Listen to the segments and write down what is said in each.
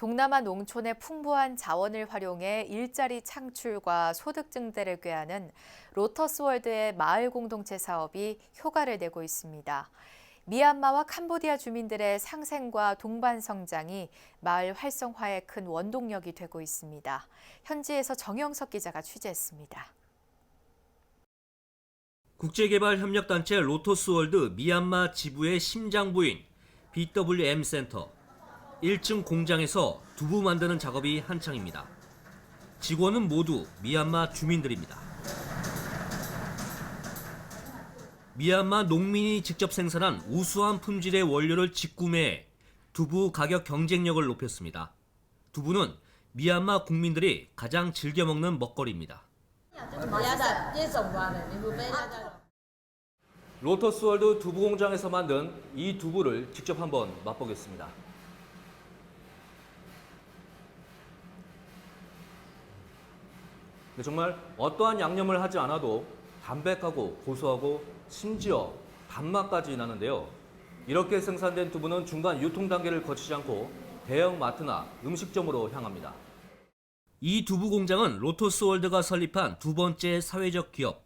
동남아 농촌의 풍부한 자원을 활용해 일자리 창출과 소득 증대를 꾀하는 로터스월드의 마을 공동체 사업이 효과를 내고 있습니다. 미얀마와 캄보디아 주민들의 상생과 동반 성장이 마을 활성화에 큰 원동력이 되고 있습니다. 현지에서 정영석 기자가 취재했습니다. 국제개발협력단체 로토스월드 미얀마 지부의 심장부인 BWM 센터 1층 공장에서 두부 만드는 작업이 한창입니다. 직원은 모두 미얀마 주민들입니다. 미얀마 농민이 직접 생산한 우수한 품질의 원료를 직구매해 두부 가격 경쟁력을 높였습니다. 두부는 미얀마 국민들이 가장 즐겨 먹는 먹거리입니다. 로터스월드 두부 공장에서 만든 이 두부를 직접 한번 맛보겠습니다. 근데 정말 어떠한 양념을 하지 않아도 담백하고 고소하고 심지어 단맛까지 나는데요. 이렇게 생산된 두부는 중간 유통 단계를 거치지 않고 대형 마트나 음식점으로 향합니다. 이 두부 공장은 로토스월드가 설립한 두 번째 사회적 기업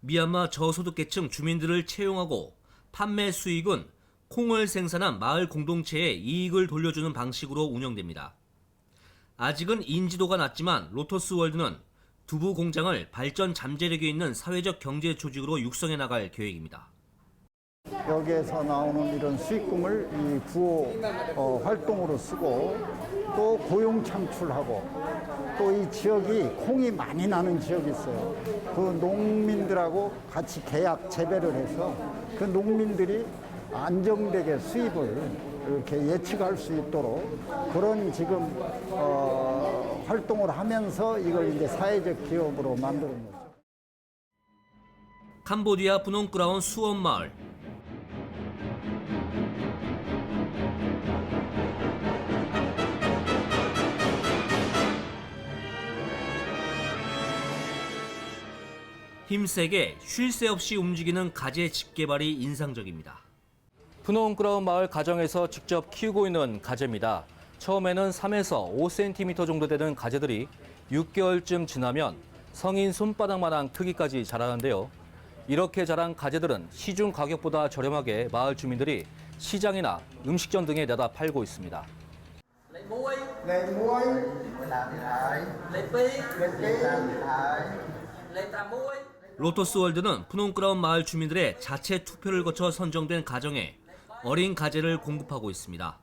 미얀마 저소득계층 주민들을 채용하고 판매 수익은 콩을 생산한 마을 공동체에 이익을 돌려주는 방식으로 운영됩니다. 아직은 인지도가 낮지만 로토스 월드는 두부 공장을 발전 잠재력이 있는 사회적 경제 조직으로 육성해 나갈 계획입니다. 여기에서 나오는 이런 수익금을 이 구호 어, 활동으로 쓰고 또 고용 창출하고 또 이 지역이 콩이 많이 나는 지역이 있어요. 그 농민들하고 같이 계약 재배를 해서 그 농민들이 안정되게 수입을 이렇게 예측할 수 있도록 그런 지금 어, 활동을 하면서 이걸 이제 사회적 기업으로 만드는 거죠. 캄보디아 분홍크라운 수원 마을. 힘세게 쉴 새 없이 움직이는 가재 집개발이 인상적입니다. 푸놈크라운 마을 가정에서 직접 키우고 있는 가재입니다. 처음에는 3에서 5cm 정도 되는 가재들이 6개월쯤 지나면 성인 손바닥만한 크기까지 자라는데요. 이렇게 자란 가재들은 시중 가격보다 저렴하게 마을 주민들이 시장이나 음식점 등에 내다 팔고 있습니다. lấy muối 네, 무얼 lấy pi lấy trà muối 로토스 월드는 푸놈크라운 마을 주민들의 자체 투표를 거쳐 선정된 가정에 어린 가재를 공급하고 있습니다.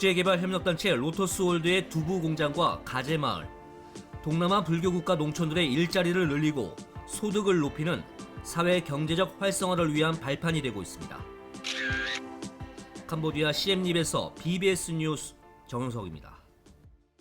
국제개발협력단체 로터스월드의 두부 공장과 가재 마을, 동남아 불교국가 농촌들의 일자리를 늘리고 소득을 높이는 사회 경제적 활성화를 위한 발판이 되고 있습니다. 캄보디아 시엠립에서 BBS 뉴스 정영석입니다.